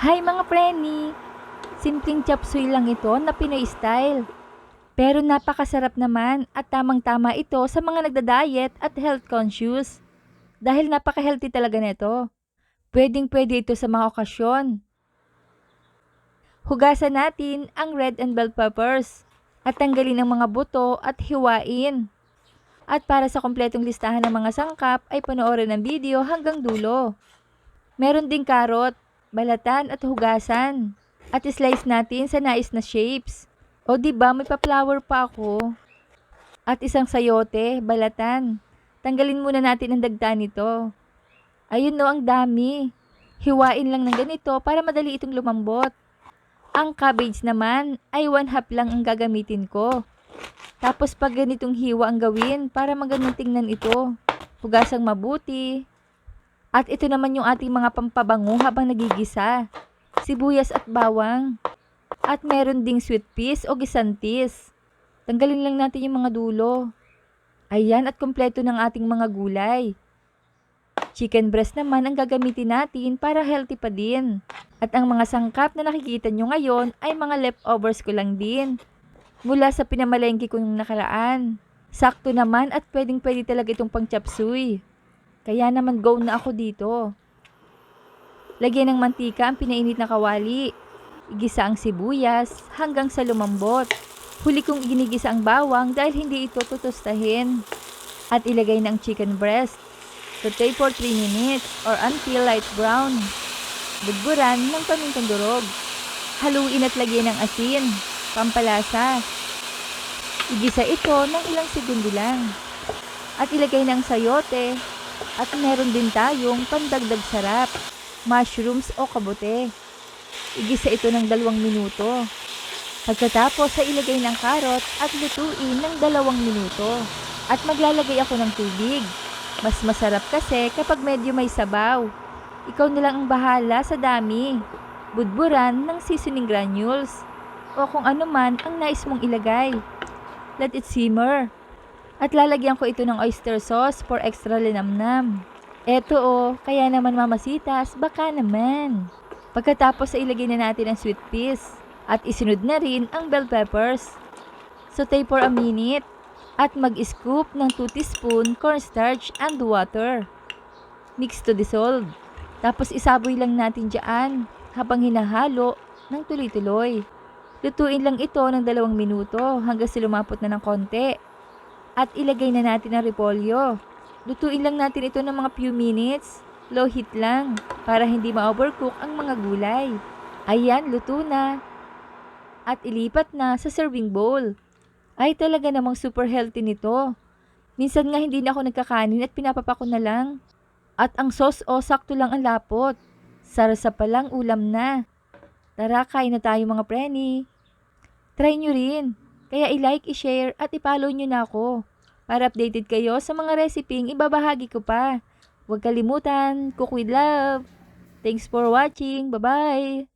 Hi mga preni! Simpleng chop suey lang ito na Pinoy style. Pero napakasarap naman at tamang-tama ito sa mga nagda-diet at health conscious. Dahil napaka-healthy talaga nito. Pwedeng pwede ito sa mga okasyon. Hugasan natin ang red and bell peppers at tanggalin ang mga buto at hiwain. At para sa kompletong listahan ng mga sangkap ay panoorin ang video hanggang dulo. Meron ding karot, balatan at hugasan. At slice natin sa nais na shapes. O di ba may pa-flower pa ako. At isang sayote, balatan. Tanggalin muna natin ang dagta nito. Ayun no, ang dami. Hiwain lang ng ganito para madali itong lumambot. Ang cabbage naman ay one half lang ang gagamitin ko. Tapos pag ganitong hiwa ang gawin para magandang tingnan ito. Hugasang mabuti. At ito naman yung ating mga pampabango habang nagigisa. Sibuyas at bawang. At meron ding sweet peas o gisantis. Tanggalin lang natin yung mga dulo. Ayan at kompleto ng ating mga gulay. Chicken breast naman ang gagamitin natin para healthy pa din. At ang mga sangkap na nakikita nyo ngayon ay mga leftovers ko lang din. Mula sa pinamalengke ko yung nakaraan. Sakto naman at pwedeng pwede talaga itong pang chapsuy. Kaya naman go na ako dito. Lagyan ng mantika ang pinainit na kawali. Igisa ang sibuyas hanggang sa lumambot. Huli kong ginigisa ang bawang dahil hindi ito tutustahin. At ilagay ng chicken breast. Saute for 3 minutes or until light brown. Budburan ng pamintang durog. Haluin at lagyan ng asin, pampalasa. Igisa ito ng ilang segundo lang. At ilagay ng sayote. At meron din tayong pandagdag sarap, mushrooms o kabote. Igisa ito ng dalawang minuto. Pagkatapos ay ilagay ng karot at lutuin ng dalawang minuto. At maglalagay ako ng tubig. Mas masarap kasi kapag medyo may sabaw. Ikaw na lang ang bahala sa dami. Budburan ng seasoning granules. O kung ano man ang nais mong ilagay. Let it simmer. At lalagyan ko ito ng oyster sauce for extra linamnam. Eto o, kaya naman mamasitas, baka naman. Pagkatapos ay ilagay na natin ang sweet peas. At isunod na rin ang bell peppers. Saute for a minute. At mag-scoop ng 2 teaspoon cornstarch and water. Mix to dissolve. Tapos isaboy lang natin dyan habang hinahalo ng tuloy-tuloy. Lutuin lang ito ng dalawang minuto hanggang sa lumapot na ng konti. At ilagay na natin ang repolyo. Lutuin lang natin ito ng mga few minutes. Low heat lang para hindi ma-overcook ang mga gulay. Ayan, luto na. At ilipat na sa serving bowl. Ay talaga namang super healthy nito. Minsan nga hindi na ako nagkakanin at pinapapa ko na lang. At ang sauce o sakto lang ang lapot. Sarasa pa lang ulam na. Tara, kain na tayo mga preni. Try nyo rin. Kaya i-like, i-share at i-follow nyo na ako. Para updated kayo sa mga reseping ibabahagi ko pa. Huwag kalimutan, cook with love. Thanks for watching. Bye-bye!